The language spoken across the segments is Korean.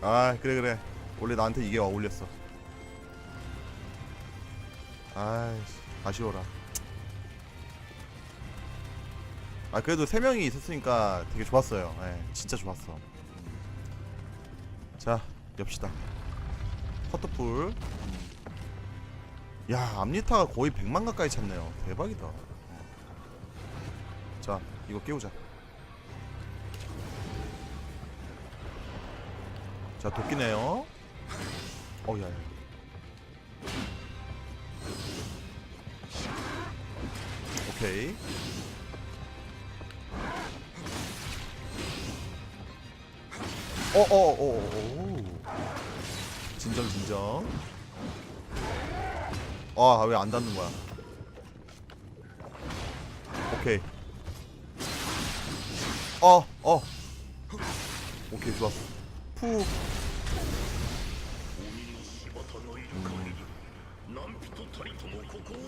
아 그래 그래. 원래 나한테 이게 어울렸어. 아이씨 아쉬워라. 아 그래도 세 명이 있었으니까 되게 좋았어요. 예 진짜 좋았어. 음. 자 엽시다. 커터풀. 음. 야 암리타가 거의 100만 가까이 찼네요. 대박이다. 어. 자 이거 깨우자 자 도끼네요. 어야야. 오케이. 어어어어 진정 진정. 아 왜 안 닿는 거야? 오케이. 어어. 오케이 좋았어. 푸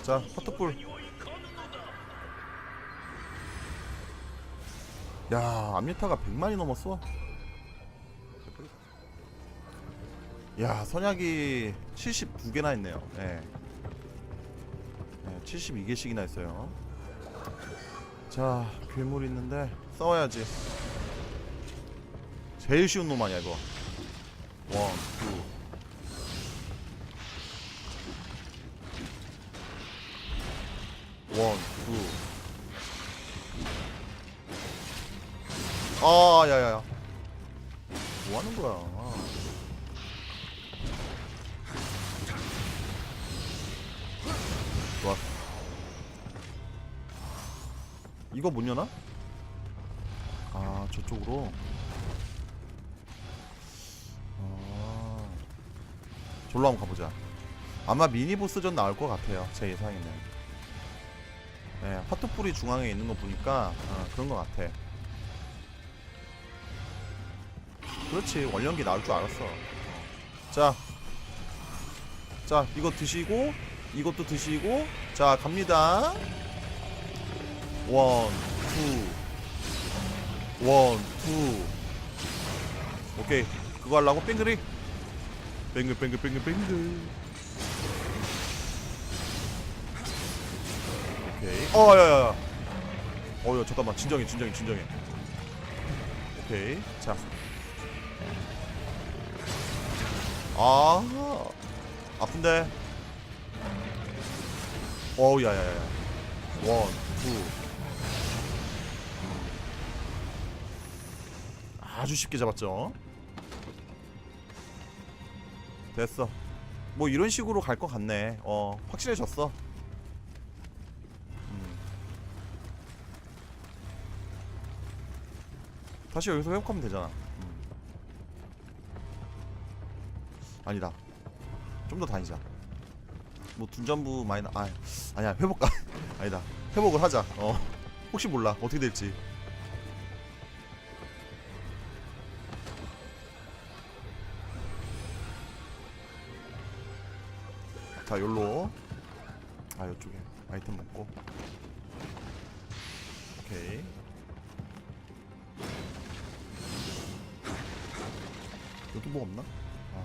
자, 퍼터풀. 야, 암리타가 100만이 넘었어. 야, 선약이 72개나 있네요. 예. 네, 72개씩이나 했어요. 자, 괴물 있는데 싸워야지. 제일 쉬운 놈 아니야, 이거. 원, 투. 원, 투. 아, 야야야. 뭐 하는 거야? 좋았어. 이거 못 여나? 아, 저쪽으로. 아. 졸로 한번 가보자. 아마 미니 보스전 나올 것 같아요. 제 예상에는. 네, 화투풀이 중앙에 있는 거 보니까 어, 그런 것 같아. 그렇지 원령기 나올 줄 알았어. 자, 자 이거 드시고 이것도 드시고 자 갑니다. 원, 투, 원, 투. 오케이 그거 하려고 뺑글이 뺑글 뺑글 뺑글 뺑글. 어, 야, 야, 야. 어, 야, 잠깐만. 진정해, 진정해, 진정해. 오케이. 자. 아, 아픈데. 어우, 야, 야, 야. 원, 투. 아주 쉽게 잡았죠. 됐어. 뭐 이런 식으로 갈 것 같네. 어, 확실해졌어. 다시 여기서 회복하면 되잖아. 음. 아니다. 좀 더 다니자. 뭐 둔전부 마이너 아 아니야 회복 아 아니다 회복을 하자. 어 혹시 몰라 어떻게 될지. 자 열로 아 이쪽에 아이템 먹고 오케이. 여기 뭐 없나? 아.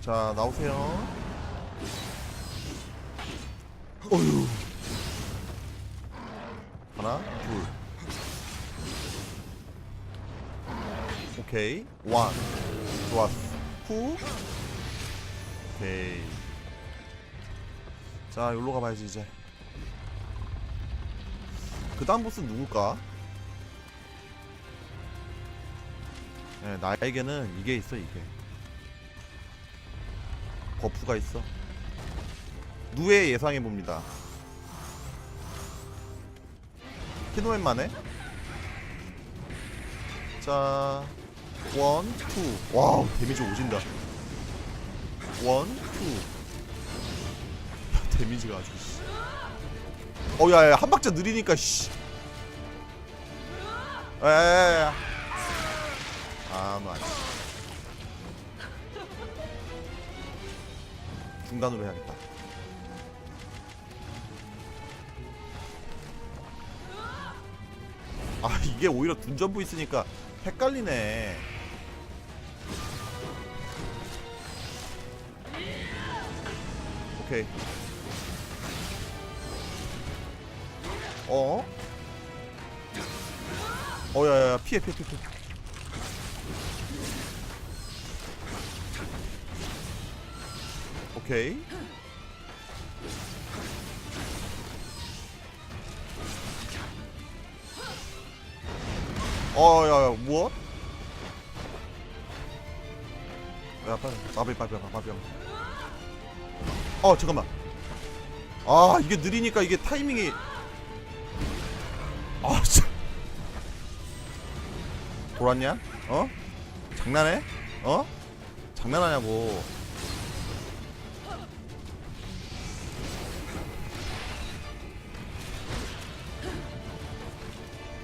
자 나오세요. 어휴. 하나, 둘. 오케이. 원. 좋았어. 후. 오케이. 자, 여기로 가봐야지 이제. 그 다음 보스 누굴까? 네, 나에게는 이게 있어 이게. 버프가 있어. 누에 예상해봅니다. 키노웬만에 자 원, 투. 와우 데미지 오진다. 원, 투. 야, 데미지가 아주 씨. 어, 야, 야, 한 박자 느리니까, 씨. 아, 너 아니. 중단으로 해야겠다. 아 이게 오히려 둔전부 있으니까 헷갈리네 오케이 어? 어 야 야 야 피해 피해 피해 피해 오케이 어, 야, 야, 무엇? 야, 빨리, 마비, 마비, 마비, 마비. 어, 잠깐만. 아, 이게 느리니까 이게 타이밍이. 아, 참. 돌았냐? 어? 장난해? 어? 장난하냐고.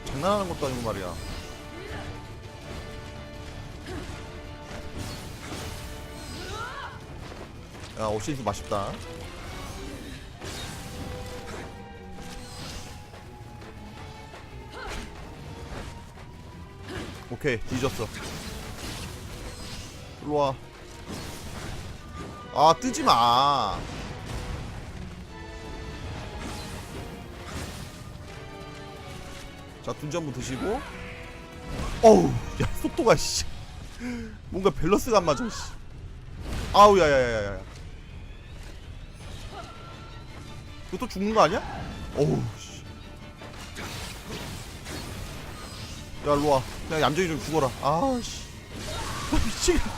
장난하는 것도 아니고 말이야. 야, 옵션스 맛있다. 오케이, 뒤졌어. 일로 와. 아, 뜨지 마. 자, 둔전부 드시고. 어우, 야, 속도가, 씨. 뭔가 밸런스가 안 맞아, 씨. 아우, 야, 야, 야, 야. 이거 또 죽는 거 아니야? 어우, 씨. 야, 일로 와. 그냥 얌전히 좀 죽어라. 아, 씨. 아, 미치겠다.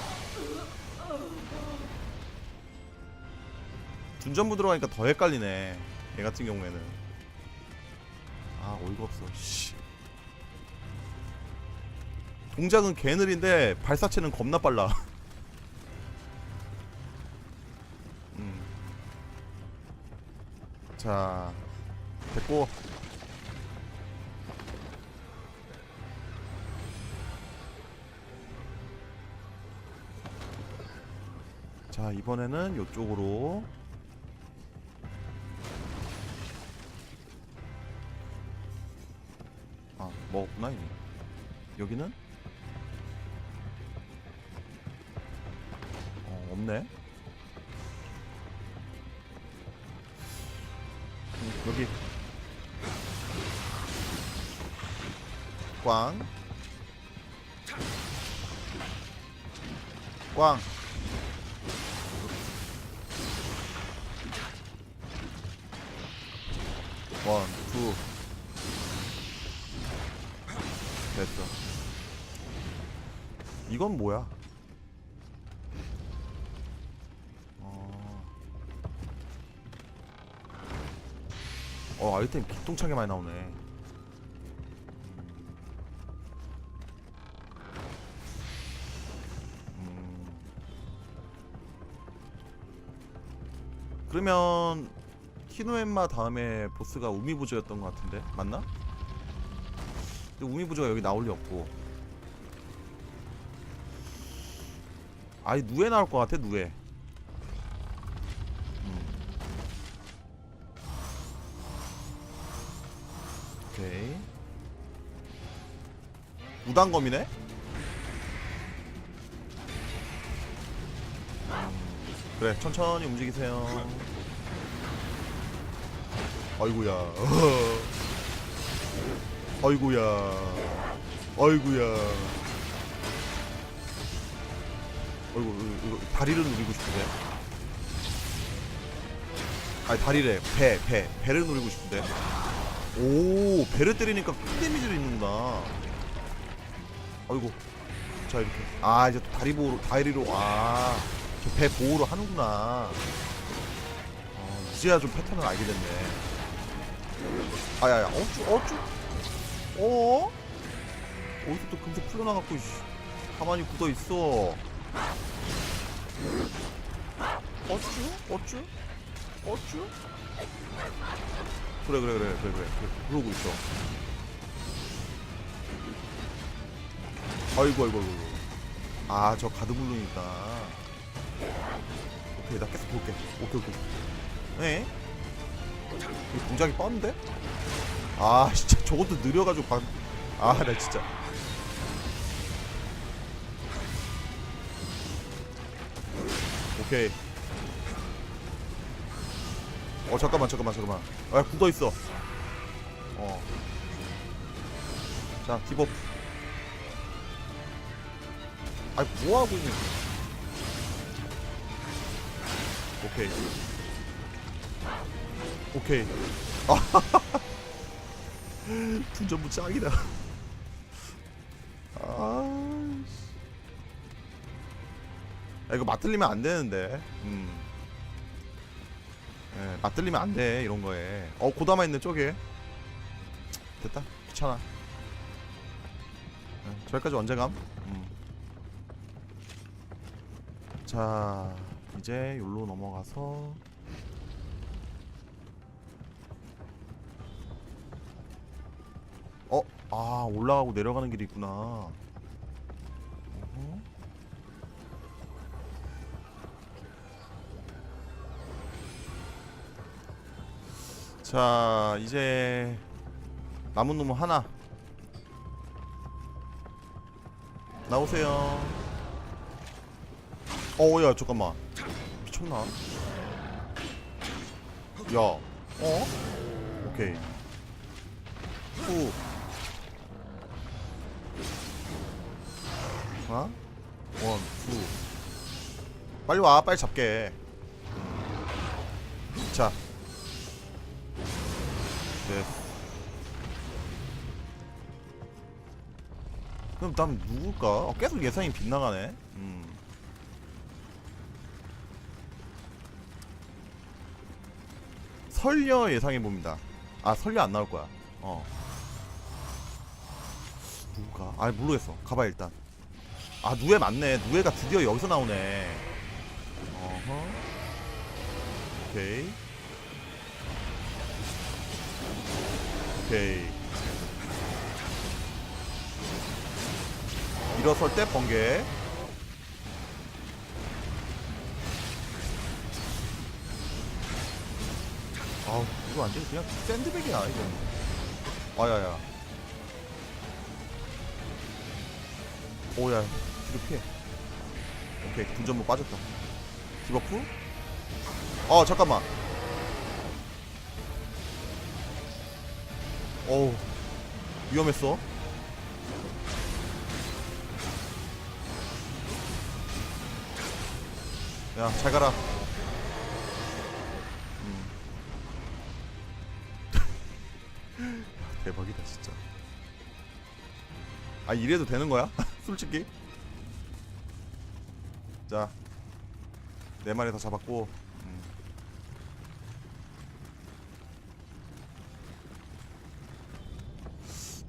둔전부 들어가니까 더 헷갈리네. 얘 같은 경우에는. 아, 어이가 없어. 씨. 동작은 개느린데 발사체는 겁나 빨라. 음. 자, 됐고. 자, 이번에는 이쪽으로. 아, 먹었구나, 이미. 여기는? 어, 없네. 음, 여기. 꽝. 꽝. 원, 투. 됐어. 이건 뭐야? 어, 어 아이템 기똥차게 많이 나오네. 음. 그러면 키노엠마 다음에 보스가 우미부조였던 것 같은데 맞나? 근데 우미부조가 여기 나올 리 없고 아이 누에 나올 것 같아 누에 음. 오케이 무단검이네? 음, 그래 천천히 움직이세요 아이구야. 아이구야. 아이구야. 어이구 이거, 다리를 누리고 싶은데? 아니 다리래. 배 배. 배 를 누리고 싶은데? 오 배를 때리니까 큰 데미지를 입는구나. 아이고. 자 이렇게. 아 이제 또 다리 보호로 다리로. 아배 보호로 하는구나. 아 이제야 좀 패턴을 알게 됐네 아야야 어쭈 어쭈. 어? 어디서 또 금세 풀려나갖고 씨. 가만히 굳어 있어. 어쭈? 어쭈? 어쭈? 그래 그래 그래 그래 그래. 그러고 있어. 아이고 아이고 아이고 아저 가드블루니까. 오케이 나 계속 볼게. 오케이 오케이. 네? 이 동작이 뻔한데? 아 진짜 저것도 느려가지고 방... 아, 나 진짜. 오케이. 어, 잠깐만, 잠깐만, 잠깐만. 아, 굳어 있어. 어. 자, 디버프. 아이, 뭐 하고 있는? 오케이. 오케이. 아, 분전부 짱이다. 아, 씨. 아, 이거 맞들리면 안 되는데. 음. 예, 맞들리면 안 돼, 이런 거에. 어, 고다마 있는 쪽에. 됐다. 귀찮아. 예, 저기까지 언제 감? 음. 자, 이제 여기로 넘어가서. 아, 올라가고 내려가는 길이 있구나. 어허. 자 이제 남은 놈은 하나. 나오세요. 어야 잠깐만. 미쳤나? 야. 어? 오케이. 후 하나 원투 빨리 와 빨리 잡게 자 네. 그럼 난 누굴까? 어, 계속 예상이 빗나가네. 음. 설녀 예상해 봅니다. 아 설녀 안 나올 거야. 어. 누가? 아 모르겠어. 가봐 일단. 아 누에 맞네. 누에가 드디어 여기서 나오네. 어허. 오케이. 오케이. 일어설 때 번개. 아우 이거 완전 그냥 샌드백이야 이거. 아야야. 오야 뒤로 피해. 오케이 군전무 빠졌다. 디버프? 어 잠깐만. 어우 위험했어 야 잘 가라 음. 대박이다 진짜 아 이래도 되는 거야? 솔직히 자 네 마리 더 잡았고 음.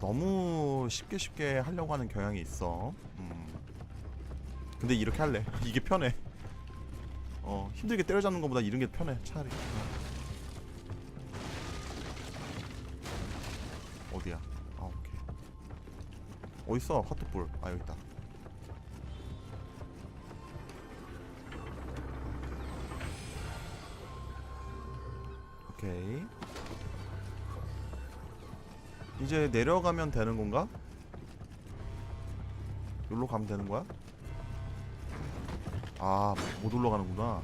너무 쉽게 쉽게 하려고 하는 경향이 있어. 음. 근데 이렇게 할래. 이게 편해. 어 힘들게 때려잡는 것보다 이런 게 편해. 차라리. 어. 어디야? 아 오케이. 있어? 화투볼. 아 여기 있다. 오케이. 이제 내려가면 되는 건가? 여기로 가면 되는 거야? 아, 못 올라가는구나.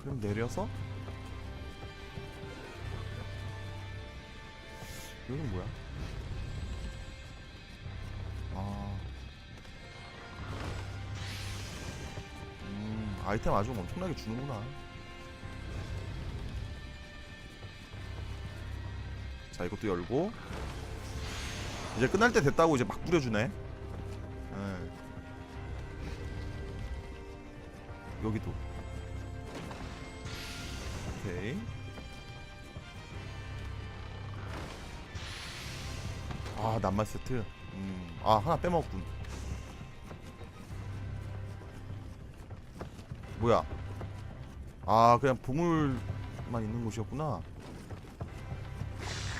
그럼 내려서? 여긴 뭐야? 아. 음, 아이템 아주 엄청나게 주는구나. 자 이것도 열고. 이제 끝날 때 됐다고 이제 막 뿌려주네. 예. 여기도. 오케이. 아 낱말 세트. 음. 아 하나 빼먹었군. 뭐야? 아 그냥 보물만 있는 곳이었구나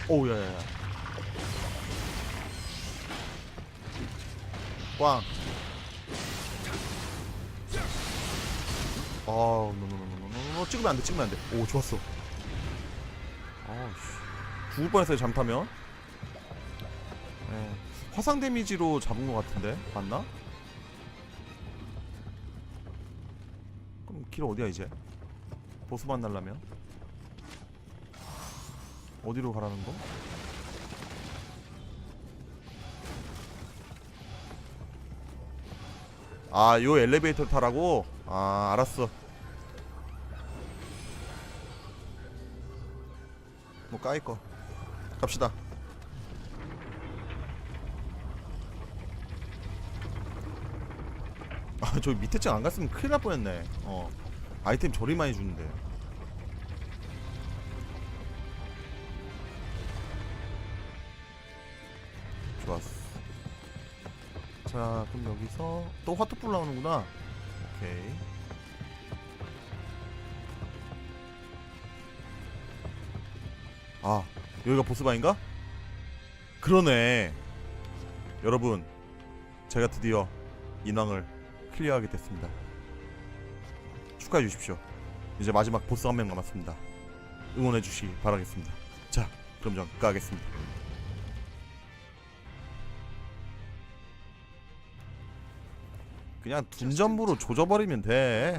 오우 야야야. 꽝. 아우 노노노노노노 찍으면 안돼 찍으면 안돼. 오 좋았어. 아우씨. 죽을 뻔했어요 잠타면. 예. 화상 데미지로 잡은 것 같은데 맞나? 그럼 길 어디야 이제? 보스 만나려면 어디로 가라는 거? 아, 요 엘리베이터 타라고? 아, 알았어. 뭐 까일 거. 갑시다. 아, 저 밑에 층 안 갔으면 큰일 날 뻔했네. 어. 아이템 저리 많이 주는데. 자, 그럼 여기서 또 화투불 나오는구나. 오케이. 아, 여기가 보스방인가? 그러네. 여러분, 제가 드디어 인왕을 클리어하게 됐습니다. 축하해 주십시오. 이제 마지막 보스 한 명 남았습니다. 응원해 주시기 바라겠습니다. 자, 그럼 전 가겠습니다. 그냥 둔전부로 조져버리면 돼.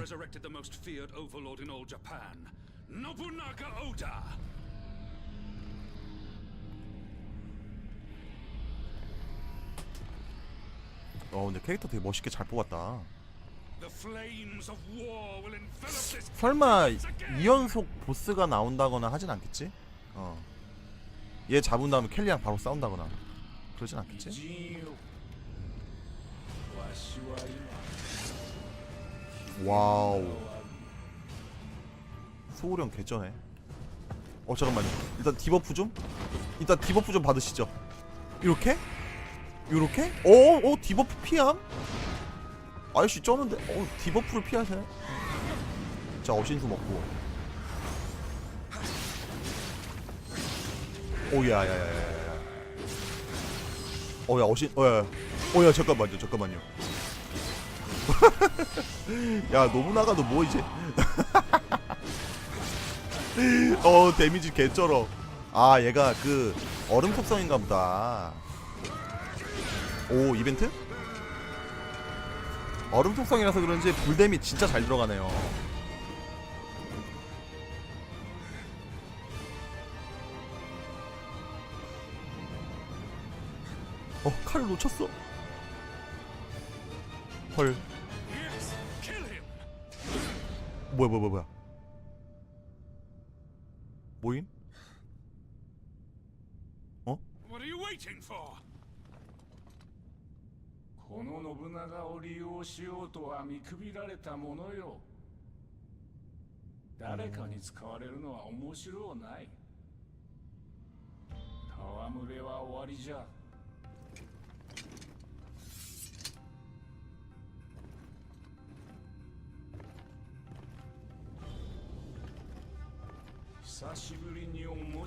어, 근데 캐릭터 되게 멋있게 잘 뽑았다. 설마 once again. 2연속 보스가 나온다거나 하진 않겠지? 어. 얘 잡은 다음에 켈리랑 바로 싸운다거나 그러진 않겠지? 와우 소우령 개쩌네 어 잠깐만요 일단 디버프 좀 일단 디버프 좀 받으시죠 이렇게? 요렇게? 어, 어, 디버프 피함? 아저씨 쩌는데? 어, 디버프를 피하시네? 자, 어신수 먹고. 오, 야, 야, 야, 야, 야. 어, 야, 어신, 어, 야. 야. 어야 잠깐만요 잠깐만요. 야 노부나가도 뭐 이제? 어 데미지 개쩔어. 아 얘가 그 얼음 속성인가 보다. 오 이벤트? 얼음 속성이라서 그런지 불데미 진짜 잘 들어가네요. 어 칼을 놓쳤어 헐 Yes, kill him. 뭐야 뭐야 뭐야 뭐야 모임? What are you waiting for? この信長を利用しようとは見くびられたものよ誰かに使われるのは面白うない戯れは終わりじゃ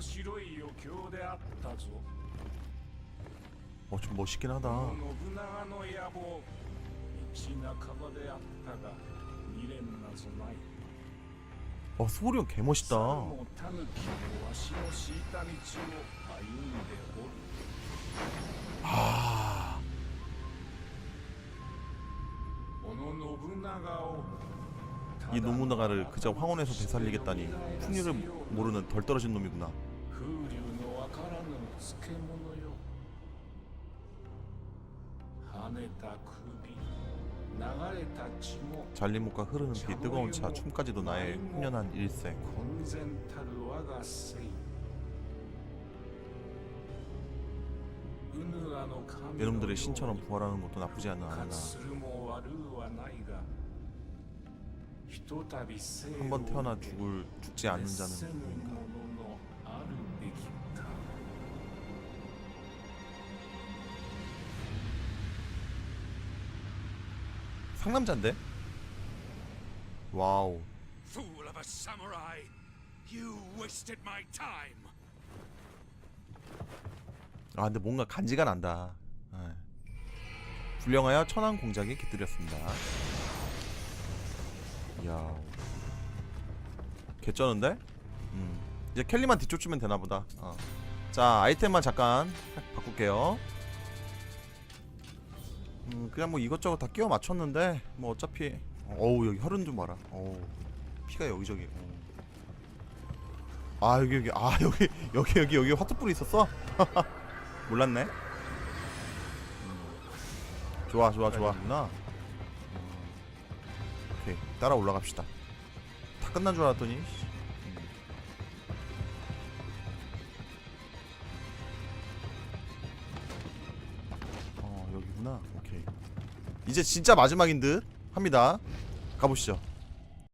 面白い余興であったぞ 어 좀 멋있긴 하다 信長の野望道半ばであったが未練なぞない 어 소울이 형 개멋있다 猿も狸もわしの敷いた道を歩んでおる 아 この信長を 이 노무나가를 그저 황혼에서 되살리겠다니 풍류를 모르는 덜 떨어진 놈이구나 風流のわからぬ漬物よ跳ねた首流れた血も 잘림목과 흐르는 비 뜨거운 차 춤까지도 나의 훈련한 일생 混然たる我が生うぬらの神 얘놈들의 신처럼 부활하는 것도 나쁘지 않은 か 않으나 つするも悪うはないがひとたび生 한 번 태어나 죽을 죽지 않는 자는 せぬ 누구인가 상남자인데? 와우 Fool of a samurai. You wasted my time. 아 근데 뭔가 간지가 난다 예. 불량하여 천안 공작에 깃들였습니다 이야 개쩌는데? 음. 이제 켈리만 뒤쫓으면 되나보다 어. 자 아이템만 잠깐 바꿀게요 음, 그냥 뭐 이것저것 다 끼워 맞췄는데 뭐 어차피 어우 여기 혈흔 좀 봐라. 어우 피가 여기저기. 어우. 아 여기 여기 아 여기 여기 여기 여기 화투불이 있었어? 몰랐네. 음. 좋아 좋아 좋아. 누나. 오케이 따라 올라갑시다. 다 끝난 줄 알았더니. 이제 진짜 마지막인 듯 합니다. 가보시죠.